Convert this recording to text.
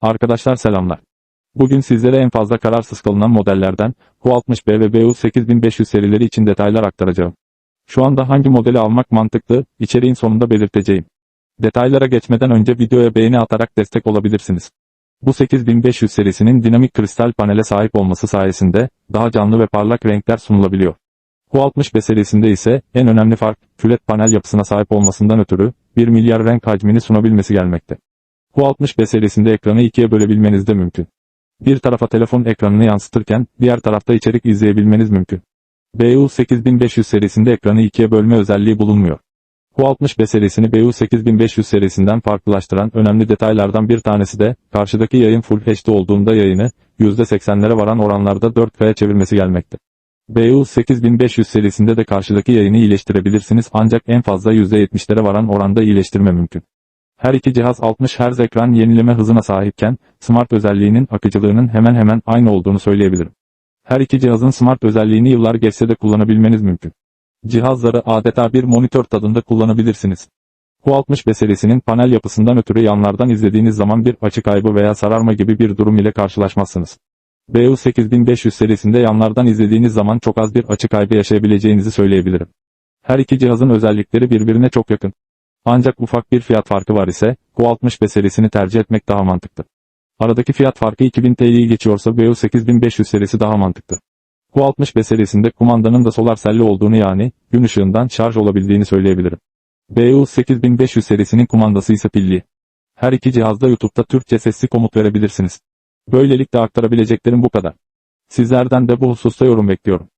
Arkadaşlar selamlar. Bugün sizlere en fazla kararsız kalınan modellerden Q60B ve BU8500 serileri için detaylar aktaracağım. Şu anda hangi modeli almak mantıklı, içeriğin sonunda belirteceğim. Detaylara geçmeden önce videoya beğeni atarak destek olabilirsiniz. Bu 8500 serisinin dinamik kristal panele sahip olması sayesinde daha canlı ve parlak renkler sunulabiliyor. Q60B serisinde ise en önemli fark kület panel yapısına sahip olmasından ötürü 1 milyar renk hacmini sunabilmesi gelmekte. Q60B serisinde ekranı ikiye bölebilmeniz de mümkün. Bir tarafa telefon ekranını yansıtırken diğer tarafta içerik izleyebilmeniz mümkün. BU8500 serisinde ekranı ikiye bölme özelliği bulunmuyor. Q60B serisini BU8500 serisinden farklılaştıran önemli detaylardan bir tanesi de karşıdaki yayın Full HD olduğunda yayını %80'lere varan oranlarda 4K'ya çevirmesi gelmekte. BU8500 serisinde de karşıdaki yayını iyileştirebilirsiniz ancak en fazla %70'lere varan oranda iyileştirme mümkün. Her iki cihaz 60 Hz ekran yenileme hızına sahipken, Smart özelliğinin akıcılığının hemen hemen aynı olduğunu söyleyebilirim. Her iki cihazın Smart özelliğini yıllar geçse de kullanabilmeniz mümkün. Cihazları adeta bir monitör tadında kullanabilirsiniz. Q60B serisinin panel yapısından ötürü yanlardan izlediğiniz zaman bir açı kaybı veya sararma gibi bir durum ile karşılaşmazsınız. BU8500 serisinde yanlardan izlediğiniz zaman çok az bir açı kaybı yaşayabileceğinizi söyleyebilirim. Her iki cihazın özellikleri birbirine çok yakın. Ancak ufak bir fiyat farkı var ise, Q60B serisini tercih etmek daha mantıklı. Aradaki fiyat farkı 2000 TL'yi geçiyorsa BU8500 serisi daha mantıklı. Q60B serisinde kumandanın da solar selli olduğunu yani, gün ışığından şarj olabildiğini söyleyebilirim. BU8500 serisinin kumandası ise pilli. Her iki cihazda YouTube'da Türkçe sesli komut verebilirsiniz. Böylelikle aktarabileceklerim bu kadar. Sizlerden de bu hususta yorum bekliyorum.